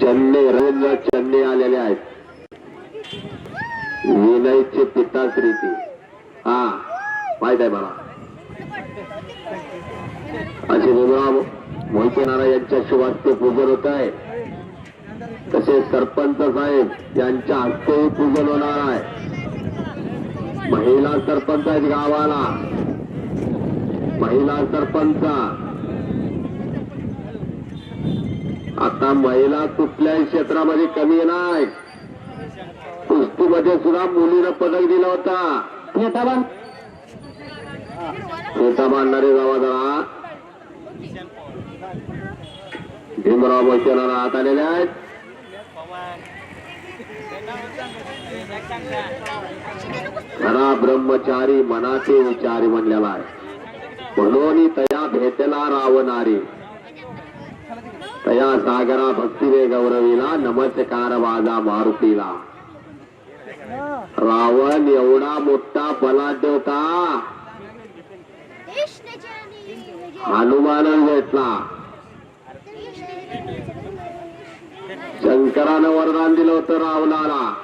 चन्ने रवींद्र चन्ने आलेले आहेत. विनयचे पिता श्रीती हा माहीत आहे मला असे भीमराव मोहिते नाना यांच्या शुभास्ते पूजन होत आहे. तसेच सरपंच साहेब यांच्या हस्तेही पूजन होणार आहे. महिला सरपंच आहेत गावाला. महिला सरपंच. आता महिला कुठल्याही क्षेत्रामध्ये कमी नाही. कुस्तीमध्ये सुद्धा मुलीनं पदक दिला होता. फेटा बांधणारे जावा जरा. भीमराव मोहितेला हात आलेले आहेत. खरा ब्रह्मचारी मनाचे विचारी म्हणलेला आहे. म्हणून तया भेटला रावणारी. तया सागरा भक्तीने गौरवीला नमस्कार वाजा मारुतीला. रावण एवढा मोठा बलाढ्य होता. हनुमानच भेटला. शंकरानं वरदान दिलं होतं रावणाला.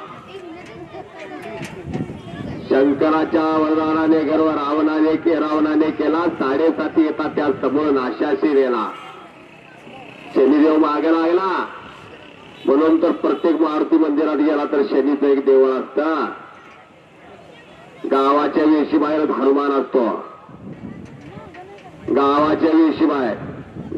शंकराच्या वरदानाने गर्व रावणाने के रावणाने केला. साडेसाती येतात त्या समोर नाशाशी गेला शनिदेव मागे लागला. म्हणून तर प्रत्येक मारुती मंदिरात गेला तर शनीचं एक देवळ असत. गावाच्या वेशी बाहेर हनुमान असतो. गावाच्या वेशी बाहेर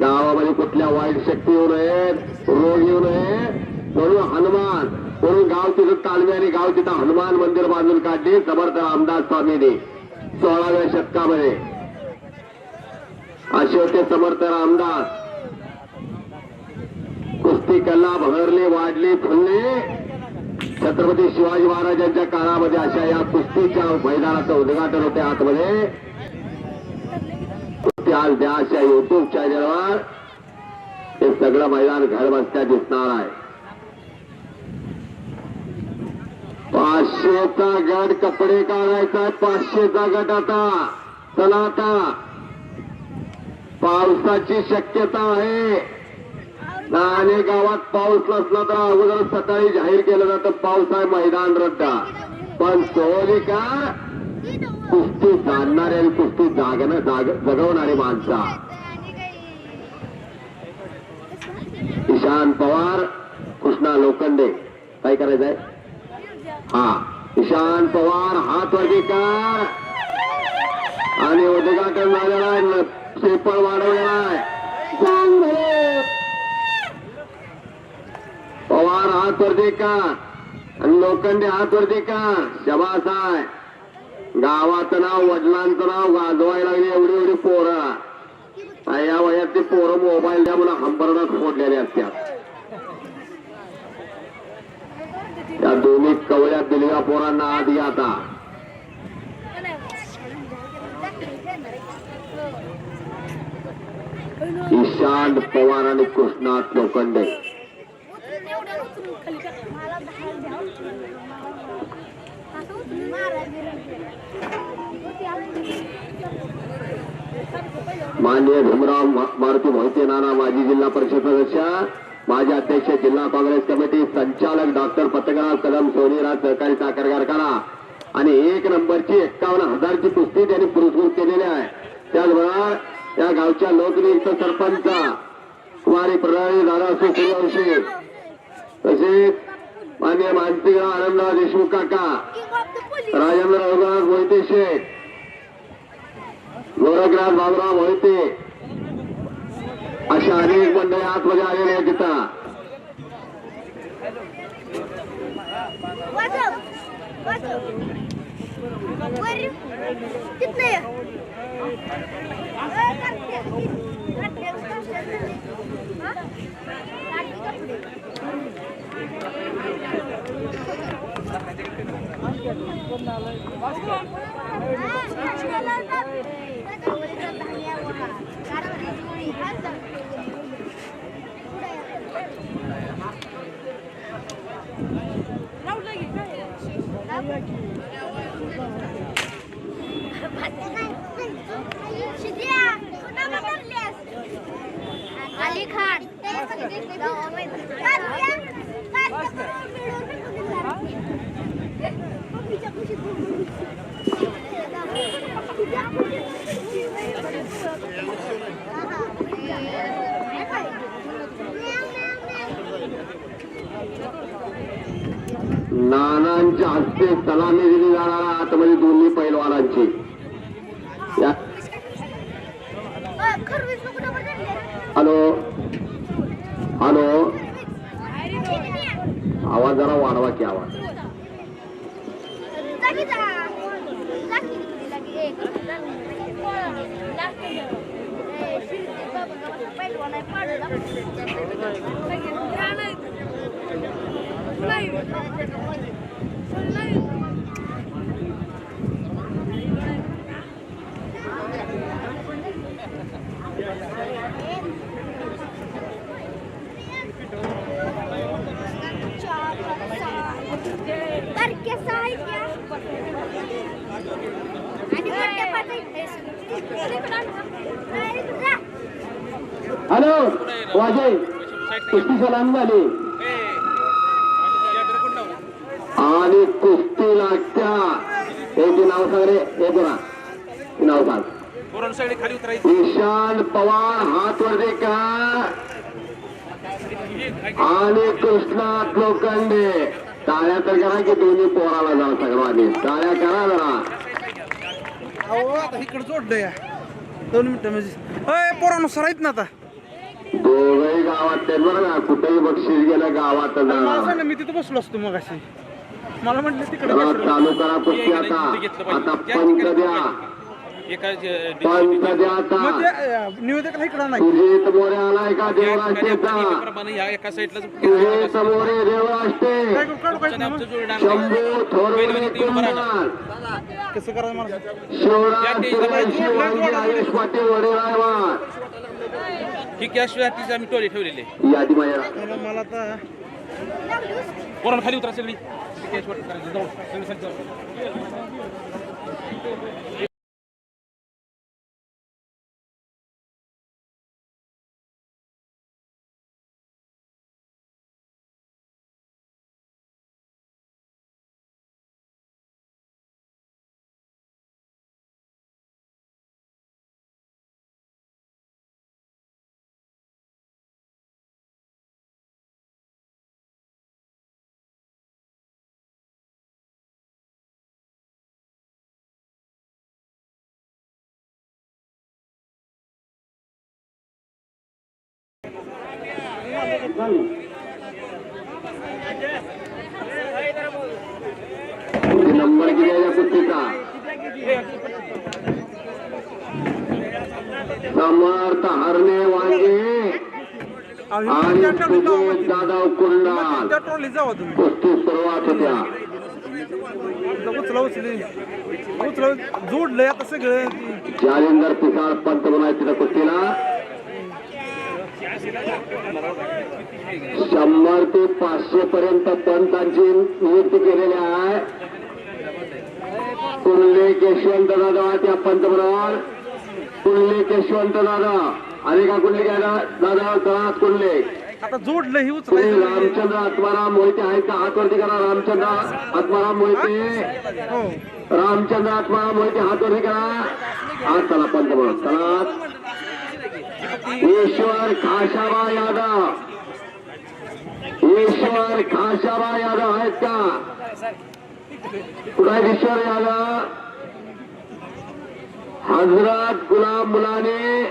गावामध्ये कुठल्या वाईट शक्ती येऊ नयेत रोग येऊ नये. म्हणून हनुमान म्हणून गाव तिथं तालमी आणि गाव तिथं हनुमान मंदिर बांधून काढले समर्थ रामदास स्वामीने सोळाव्या शतकामध्ये. असे होते समर्थ रामदास. कुस्ती कला भरले वाढले फुलले. छत्रपती शिवाजी महाराजांच्या काळामध्ये अशा या कुस्तीच्या मैदानाचं उद्घाटन होते आतमध्ये. कुस्ती आज द्या अशा युट्यूब चॅनलवर हे सगळं मैदान घर बसत्या दिसणार आहे. पाचशेचा गट कपडे काढायचा पाचशेचा गट आता. चला आता. पावसाची शक्यता आहे. आणि गावात पाऊस नसला तर अगोदर सकाळी जाहीर केलं जातं पाऊस आहे मैदान रद्दा. पण सोलिका कुस्ती जाणणारे आणि कुस्ती जागण जाग जगवणारी माणसा. ईशान पवार कृष्णा लोखंडे. काय करायचंय हा. ईशान पवार हात वरती आणि उद्घाटन झालेला आहे शेपळ वाढवलेला आहे सांग भले. पवार हात वरती का? आणि लोखंडे हात वरती का? शबास आहे. गावाचं नाव वडिलांचं नाव गाजवायला लागली एवढी एवढी पोरं. या वयात ती पोरं मोबाईल द्या मला हंबरणात फोडलेले असतात. या दोन्ही कवळ्या दिलेल्या पोरांना आधी आता. ईशांत पवार आणि कृष्णात लोखंडे. मान्य भीमराव मारुती मोहिते नाना माजी जिल्हा परिषद सदस्य माजी अध्यक्ष जिल्हा काँग्रेस कमिटी संचालक डॉक्टर पत्रकार कदम सोनीराज सहकारी साखर कारखाना. आणि एक नंबरची एक्कावन्न हजारची कुस्ती त्यांनी पुरस्कृत केलेली आहे. त्याचबरोबर त्या गावच्या लोकनियुक्त सरपंच कुमारी प्रणाली दादा सूर्यवंशी तसेच मान्य मानसिंगराव आनंदराव देशमुख काका राजेंद्र रघुनाथ मोहिते शेठ गोरखराज बाबुराव मोहिते अशा अनेक मंडळी आतमध्ये आलेले आहेत तिथं कितने Bunlarla başka. नानांच्या हस्ते सलामी दिली जाणार आतमध्ये दोन्ही पैलवानांची. हॅलो. हॅलो. आवाज जरा वाढवा की आवाज. हॅलो वाजे कुस्ती सलाम झाली. आणि कुस्ती लागत्या एक नाव सांग रे एक बोला नाव सांग. पोरांना सगळे खाली उतरायचे. ईशान पवार हात वर दे का? आणि कृष्णात लोखंडे. टाळ्या तर करा की दोन्ही पोराला जा सगळ्यांनी टाळ्या करा जरा. इकडे जोडलं या. दोन मिनिटं म्हणजे. पोरानुसार आहेत ना आता. दोघही गावात ते बरं ना कुठेही बक्षीस गेलं गावात मी तिथं बसलो असतो मग अशी मला म्हटलं तिकडे चला बसलो. चालू करा कुस्ती आता. आता पंच द्या. एका ज- पंच द्या मग आता ते अं, निवेदक इकडं नाही सुजित मोरे आलाय का देवराष्ट्रेचा प्रमाणे ह्या एका साईडला कसं करायचं मला? ही कॅश रात्रीची आम्ही टोले ठेवलेले मला आता पोरांना खाली उतरा सगळी कॅश वाटप करायची जाऊ सगळी नंबर किती आहे या कुस्तीचा समर्थ हरणे वांगे आणि सुजित जाधव कुंडाल कुस्ती सुरुवात होत्या. उचला उचली उचला आता सगळं जालिंदर पिसाळ पंत बनाय कुस्तीला. शंभर ते पाचशे पर्यंत पंतांची नियुक्ती केलेली आहे. कुर्ले यशवंत दादा त्या पंत बरोबर कुर्ले यशवंत दादा. आणि का कुर्ले घ्यायला दादा तळात कुर्ले आता जोडलं ही रामचंद्र आत्माराम मोहिते आहेत का? हात वरती करा रामचंद्र आत्माराम मोहिते. हो. रामचंद्र आत्माराम मोहिते हात वरती करा. हात चला पंत बरोबर चला. ईश्वर खाशाबा यादव. ईश्वर खाशाबा यादव आहेत का? कुठे ईश्वर यादव. हजरत गुलाम मुलाने.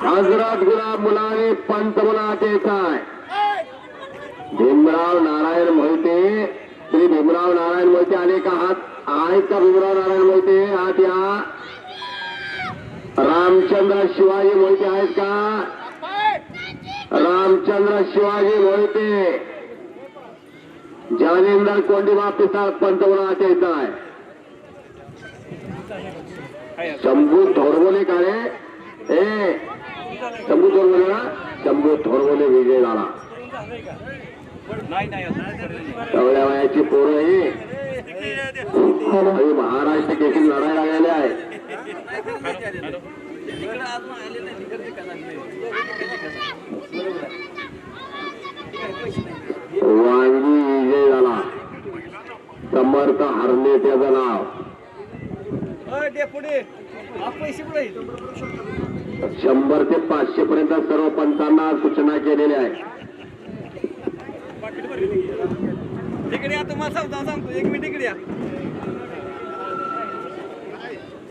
हजरत गुलाम मुलाने पंत मुलाटेच आहे भीमराव नारायण मोहिते. श्री भीमराव नारायण मोहिते आले का हात आहेत का भीमराव नारायण मोहिते? हात या. रामचंद्र शिवाजी मोहिते आहेत का? रामचंद्र शिवाजी मोहिते. जालिंदर कोंडीबा पिसाळ पंतप्रधानाच्या इथं. आहे शंभू थोरबोले का रे? ए शंभू थोरबोले ना? शंभू थोरबोले विजय झाला. एवढ्या वयाची पोरं ही. महाराष्ट्र केसी लढायला लागलेले आहे वाहिनी विजय झाला समर्थ हरणे त्याचं नाव पुढे शंभर ते पाचशे पर्यंत सर्व पंचांना सूचना केलेल्या आहेत. तिकडे या तुम्हाला सांगतो. एक मिनिट इकडे या.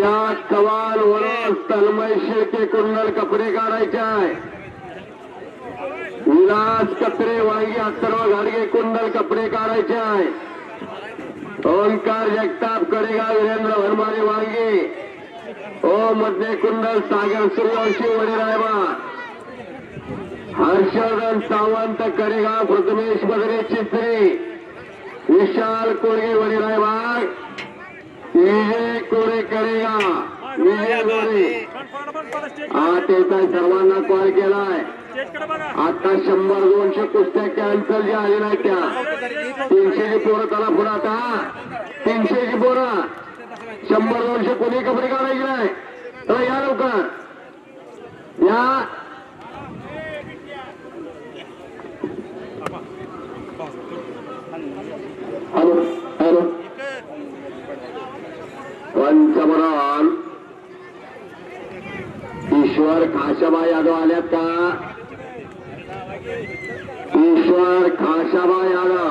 या कवाल वरून तन्मय शेळके कुंडल कपडे काढायचे आहे. विलास कत्रे वांगी अथर्व घाडगे कुंडल कपडे काढायचे आहे. ओंकार जगताप कडेगाव वीरेंद्र भरमारे वांगे. ओ मध्ये कुंडल सागर सूर्यवंशी वडीरायबा. हर्षवर्धन सावंत कडेगाव प्रथमेश बदरे चित्रे. विशाल कोळगे वडीरायबाग विजय कोळे कडेगाव विजय त्याचा सर्वांना कॉल केलाय. आता शंभर दोनशे कुस्त्या कॅन्सल ज्या आल्या नाही त्या. तीनशेची पोरं त्याला पुढे आता. तीनशेची पोरं. शंभर दोनशे कोणी कपडे काढायचे नाही? तर या लवकर. या. हॅलो हॅलो पंचमरण ईश्वर खाशाबा यादव आल्यात का? ईश्वर खाशाबा यादव.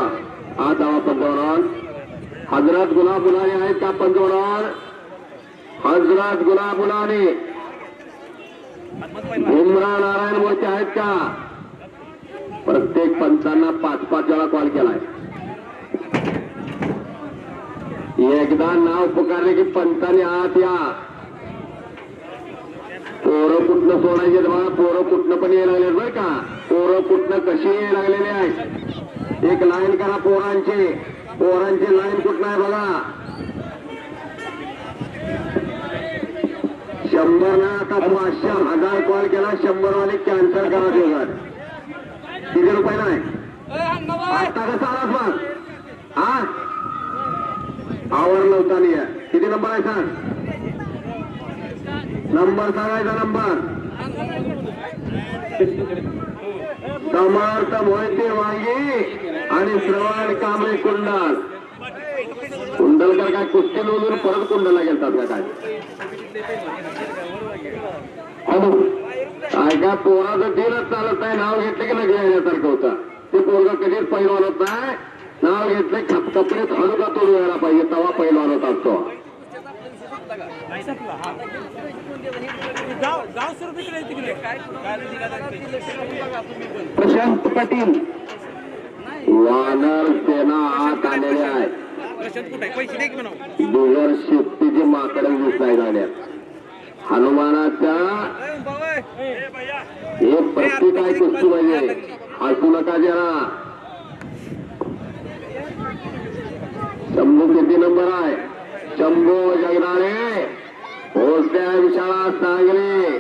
हा दावा पंचमरण हजरत गुलाब गुलाने आहेत का पंचमरण हजरत गुलाब गुलाने भीमराव नारायण मोर्चे आहेत का? प्रत्येक पंचांना पाच पाच वेळा कॉल केलाय. एकदा नाव पुकारले की पंचाने आत या. पोरं कुठनं सोडायचे बघा पोरं कुठनं पण यायला लागले बरं का? पोरं कुठनं कशी यायला लागलेले आहेत? एक लाईन करा पोरांचे. पोरांची लाईन कुठनं आहे बघा? शंभर ना आता पाचशे हजार कॉल केला शंभर वाले कॅन्सल करा ते घर किती रुपये नाही? आता कसं आलास मग? हा? आवडलं होता नाही किती नंबर आहे सांग? नंबर सांगायचा नंबर. समर्थ मोहिते वांगी आणि श्रवण कांबळे कुंडल. कुंडलकर काय कुस्ती नोंदून परत कुंडला गेलतात का काय? हॅलो. काय का पोराचं दिलच चालत नाही. नाव घेतलं की लगे येण्यासारखं होतं. ते पोरग कधीच पहिलं होत नाही. नाव घेतले खप कपडे हलका तोडून यायला पाहिजे तवा इकडे तिकडे प्रशांत पाटील. वानर सेना आत आलेले आहे. प्रशांत कुठे पैसे दे की म्हणा बिगर शिस्तीची माकडे दिसलाय गाड्यात हनुमानाच्या हे प्रत्येक आहे कुस्ती म्हणजे हसू नका जरा. शंभू किती नंबर आहे. शंभू जगदाळे भोसल्या विशाळा सांगले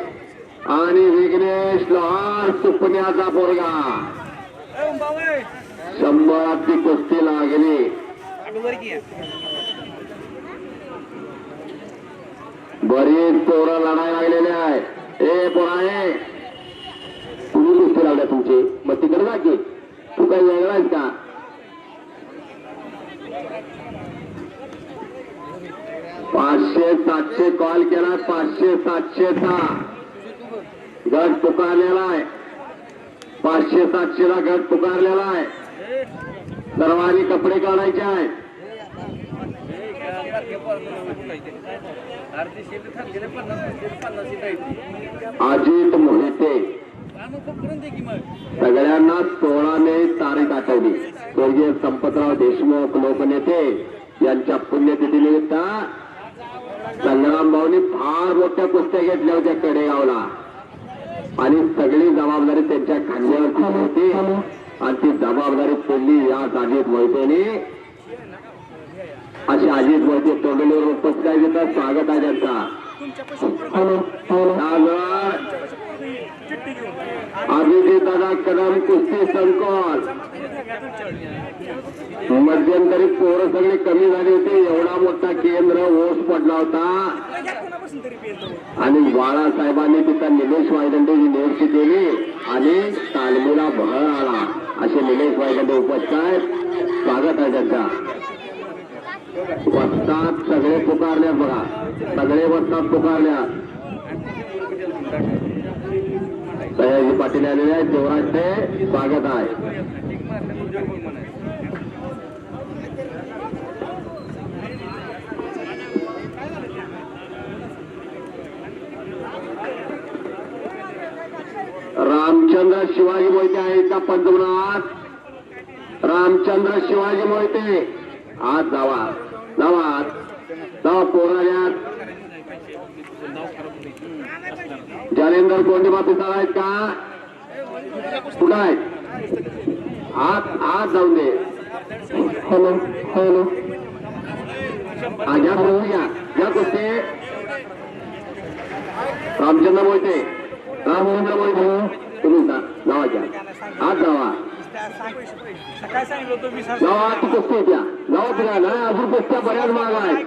आणि विघ्नेश लोहार सुपण्याचा पोरगा. शंभराची कुस्ती लागली. बरीच पोरं लढाय लागलेले आहे ए पोराळे तुम्ही कुस्ती लावल्या तुमची? मग तिकडे जा की? तू काही वेगळा आहेस का? पाचशे सातशे कॉल केला पाचशे सातशेचा गट पुकारलेला आहे. पाचशे सातशेला गट पुकारलेला आहे. सर्वांनी कपडे काढायचे आहे. अजित मोहिते. सगळ्यांना सोळा मे तारीख आठवली. स्वर्गीय संपतराव देशमुख लोकनेते यांच्या पुण्यतिथीनिमित्त संग्राम भाऊनी फार मोठ्या कुस्त्या घेतल्या होत्या कडेगावला. आणि सगळी जबाबदारी त्यांच्या खांद्यावरची होती. आणि ती जबाबदारी पडली या अजित मोहितेने असे अजित मोहिते तोंडलीवर उपस्थित काय स्वागत आहे त्यांचा. अभिजित दादा कदम कुस्ती संकोच. मध्यंतरी पोरं सगळी कमी झाली होती. एवढा मोठा केंद्र ओस पडला होता. आणि बाळासाहेबांनी तिथं निलेश वायदंडेची नियुक्ती केली आणि तालमीला भळ आला. असे निलेश वायदंडे उपस्थित आहेत. स्वागत आहे त्यांचा. वस्तात सगळे पुकारल्यात बघा. सगळे वस्तात पुकारल्यात. सयाजी पाटील आलेले आहेत. देवराजचे स्वागत आहे. रामचंद्र शिवाजी मोहिते आहेत का पंतप्रधान? रामचंद्र शिवाजी मोहिते. आज जावा. जावा. आत. जावा पोराल्यात जालेंदर कोंडीबा पिसाळ आहेत का? कुठं आहेत आत आत जाऊन दे. Hello hello. हा घ्या कुस्ती घ्या. घ्या कुस्ती. रामचंद्र मोहिते. रामचंद्र मोहिते. तुम्ही जा जावा घ्या. आत जावा. जावा आत कुस्ती घ्या. जावा फिरा नाही अजून कुस्त्या बऱ्याच माग आहेत.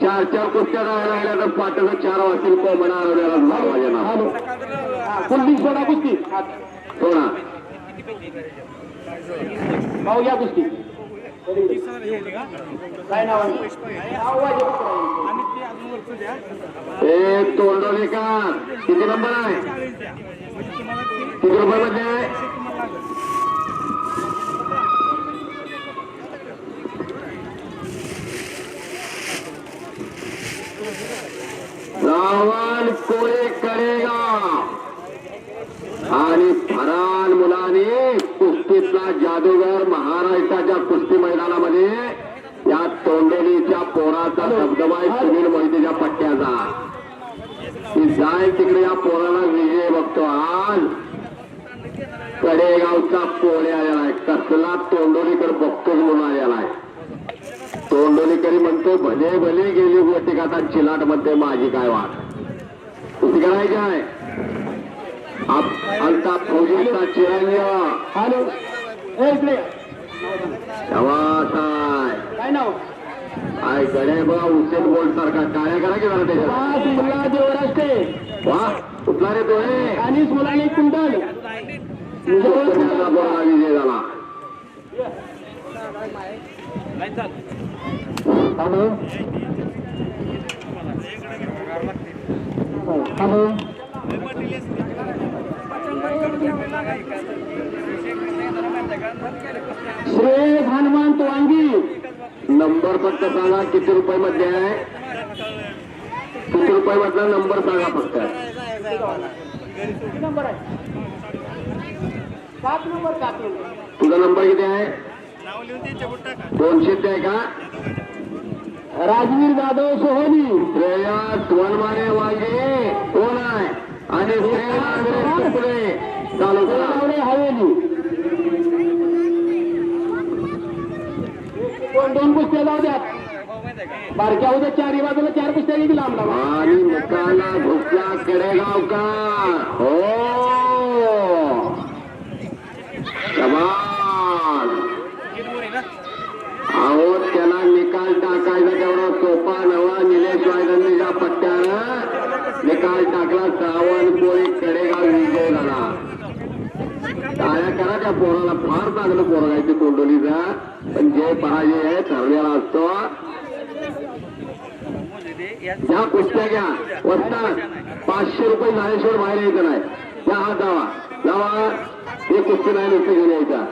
चार चार कुस्त्या राहायला लागल्या तर पाठवलं चार वाजतील कोंबडा आरवल्याला नाव माझ्या नाव कुस्ती सोडा कुस्ती. सोडा. भाऊ या कुस्ती. काय नाव तोंडोलीकर किती नंबर आहे? किती रुपये मध्ये आहे? रावण कोळी करेगा। आणि फरान मुलाने कुस्तीतला जादूगर महाराष्ट्राच्या कुस्ती मैदानामध्ये या तोंडोलीच्या पोराचा धबधबा आहे सुनील मोहितेच्या पट्ट्याचा. ती जाय तिकडे या पोराला विजय बघतो आज. कडेगावचा पोळे आलेला आहे? कसला तोंडोलीकर बघतोच म्हणून आलेला आहे? तोंडोलीकरी म्हणतो भले भले गेली गोटी आता चिलाटमध्ये माझी काय वाट. कुस्ती करायची आहे आप- आमचा फौजीचा चिरंजीव. हॅलो. शवासाय काय नाव? गडे बघा उसेन बोल्ट सारखा. टाळ्या करा की जरा मुलगा देवराष्ट्रे वा कुठला रे तो आणि मुलांनी कुंडल विजय झाला. हॅलो. हॅलो. श्री हनुमंत वांगी नंबर फक्त सांगा किती रुपये मध्ये आहे? किती रुपये मधला नंबर सांगा फक्त. सात नंबर सात नंबर तुझा नंबर किती आहे? दोनशे ते आहे का राजवीर जाधव सोहोनी. श्रेयस वनमाने वांगे कोण आहे? आणि हवेली. दोन दोन कुस्त्या जाऊ द्यात बारक्या उद्या चारही बाजूला चार कुस्त्या घेतील लांब आणि निकाला घुसला कडेगाव का हो शबास अहो त्याला निकाल टाकायचा तेवढा सोपा नवा निलेश वायदांनी वायदंडीच्या पट्ट्यानं निकाल टाकला सावण कडेगाव विजय झाला. टाळ्या करा त्या पोराला फार चांगलं पोरं आहे ते कोंडोलीचा पण जे पराजय आहे ठरलेला असतो. या कुस्त्या घ्या. वस्ता पाचशे रुपये झाल्याशिवाय बाहेर यायचं नाही. त्या हा जावा जावा हे कुस्ती नाही नुसतं घेऊन यायचा.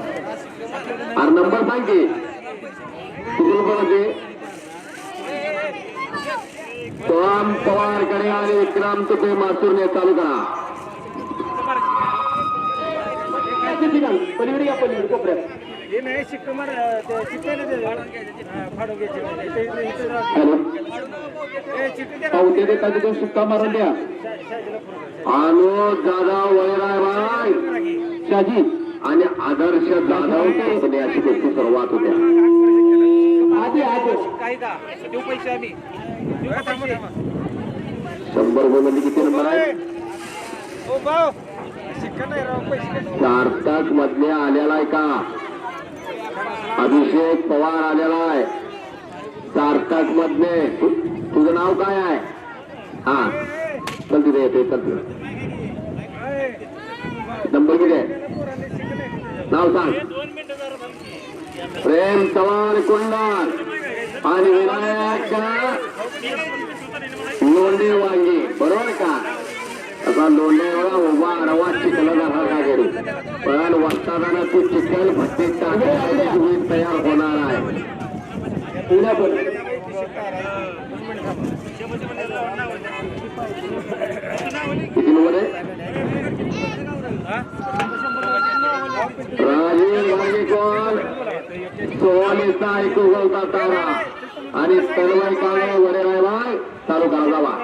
अरे नंबर सांग की किती रुपये सोहम पवारकडे आणि विक्रांत तुपे मासूरने चालू करा पलीकडे या पलीकडे कोपऱ्यात हे नाही शिक्का फाडून घ्यायचे दे मारून द्या. आलो दादा वैराय बाय शाजी. आणि आदर्श जाधव पुण्याची त्याची सुरुवात होत्या शंभर रुपये मध्ये किती नंबर आहे? ओ भाऊ. शिक्का नाही राव पैसे कसे सार्थक मधले आलेला आहे का? अभिषेक पवार आलेला आहे. सार्थक मधले. तु- तुझं नाव काय आहे? हा. चल तिथे येते चल तिथे. नंबर किती आहे? नाव सांग प्रेम चव्हाण कुंडार आणि विनायक लोंढे वांगी. बरोबर का? आता लोंढेवाला उभा रवा चिखला जाणार का करू पण वाचताना तू चिखल भट्टी टाकण्याची तयार होणार आहे. उद्या पण. किती नंबर आहे? राजीव वांगीकर सोवालीचा ऐकू उगवता तारा आणि तलवार काळे वडे रायबाय चालू जावा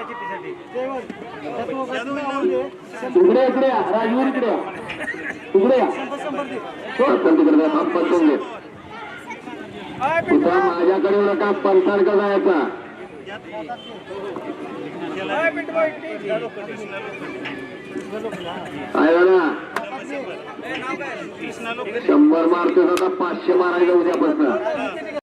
इकडे इकडे राजवीर इकडे या इकडे या पटकन तिकडे हा पटकन घे माझ्याकडे नका पंथार्क जायचा आहे झालं शंभर मार्क आता पाचशे मारायचं उद्यापासून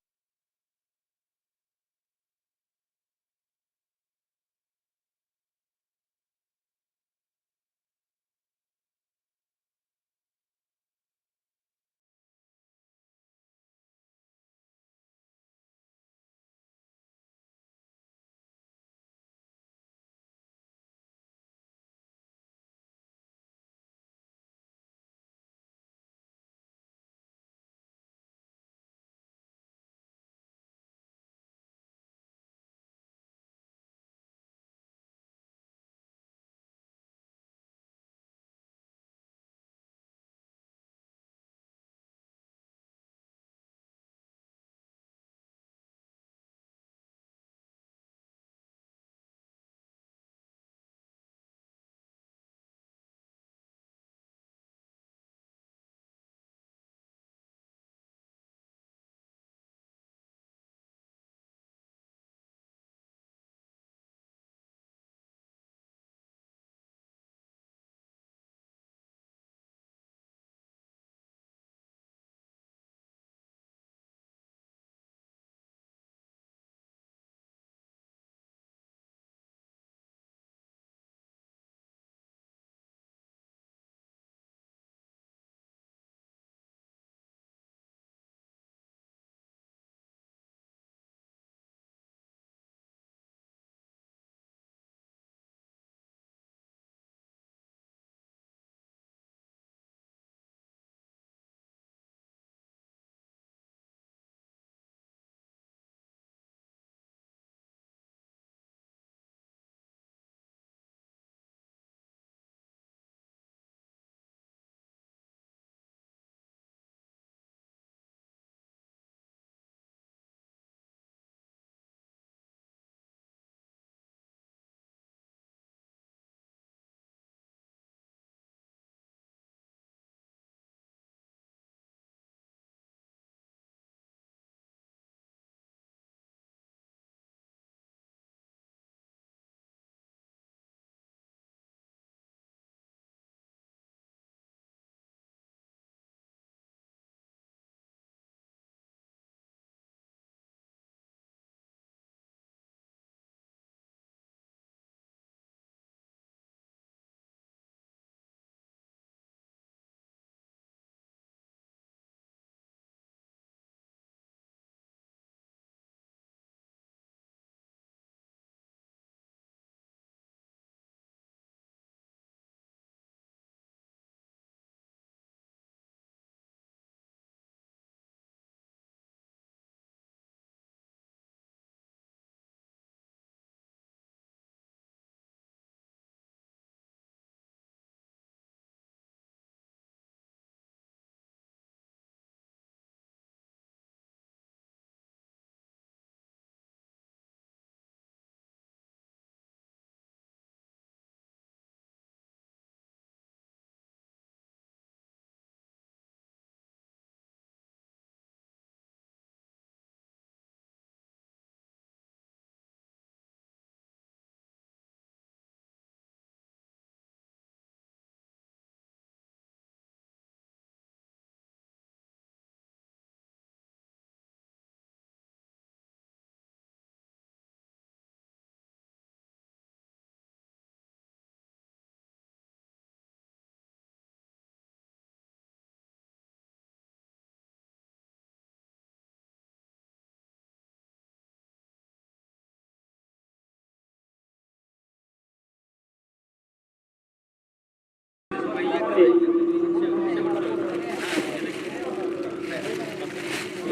कुस्ती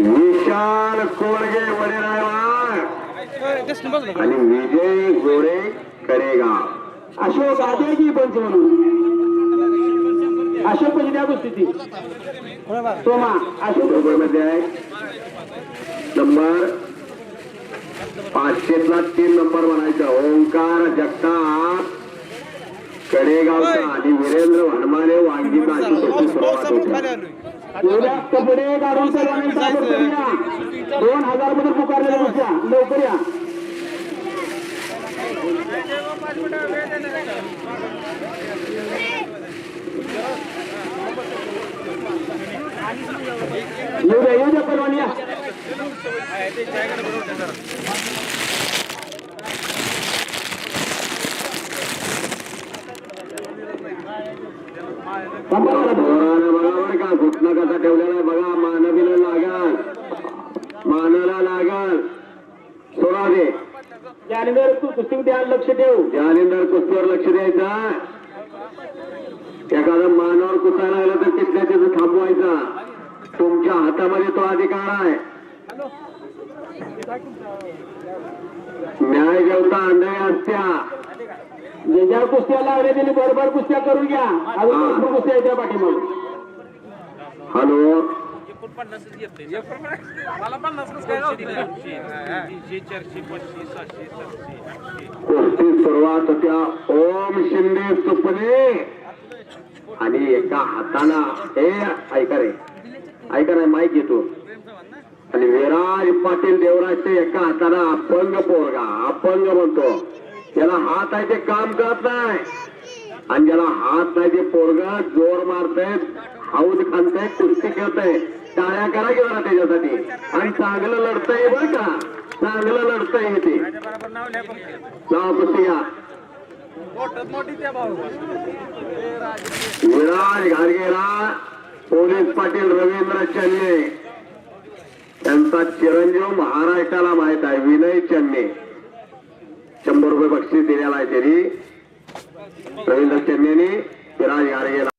विशाल कोळगे वडेरायवाड आणि विजय गोरे कडेगाव अशोक आदे पंच म्हणून. अशोक म्हणजे त्या कुस्तीची सोमा अशोकमध्ये आहे. नंबर पाचशेतला तीन नंबर म्हणायचा. ओंकार जगताप. कडेगावचा आणि वीरेंद्र हनुमाने वांगीचा अशी कुस्ती सुरुवात होते एवढ्या कपडे काढून सर्वांनी चालू करूया दोन हज़ार मध्ये पुकारलेल्या कुस्त्या लवकर या येऊ द्या येऊ द्या परवानी या एखादा मानावर कुसायला लागला तर तिथल्या तिथं थांबवायचा. तुमच्या हातामध्ये तो अधिकार आहे. न्याय जेवता अन्याय असत्या. ज्याच्या कुस्त्या लागल्या त्यांनी बरोबर कुस्त्या करून घ्या. अजून. भरपूर कुस्त्या येत्या पाठीमाग. हॅलो. मला पन्नास कसं काय गावठी? तीनशे चारशे पाचशे सहाशे सातशे आठशे. सुरुवात होत्या ओम शिंदे सुपणे. आणि एका हाताला हे ऐका रे. ऐका रे माईक घेतो. आणि विराज पाटील देवराजचे एका हाताला अपंग पोरगा अपंग म्हणतो. त्याला हात आहे ते काम करत नाही. आणि ज्याला हात नाही ते पोरग जोर मारतय हाऊद खाणतय कुस्ती खेळतय. टाळ्या करा की जरा त्याच्यासाठी. आणि चांगलं लढतंय बरं का? चांगलं लढतंय ते. विराज घारगेला पोलीस पाटील रवींद्र चन्ने. त्यांचा चिरंजीव महाराष्ट्राला माहीत आहे विनय चन्ने. शंभर रुपये बक्षीस दिलेला आहे त्यांनी. रवींद्र चन्नेनी विराज घारगेला.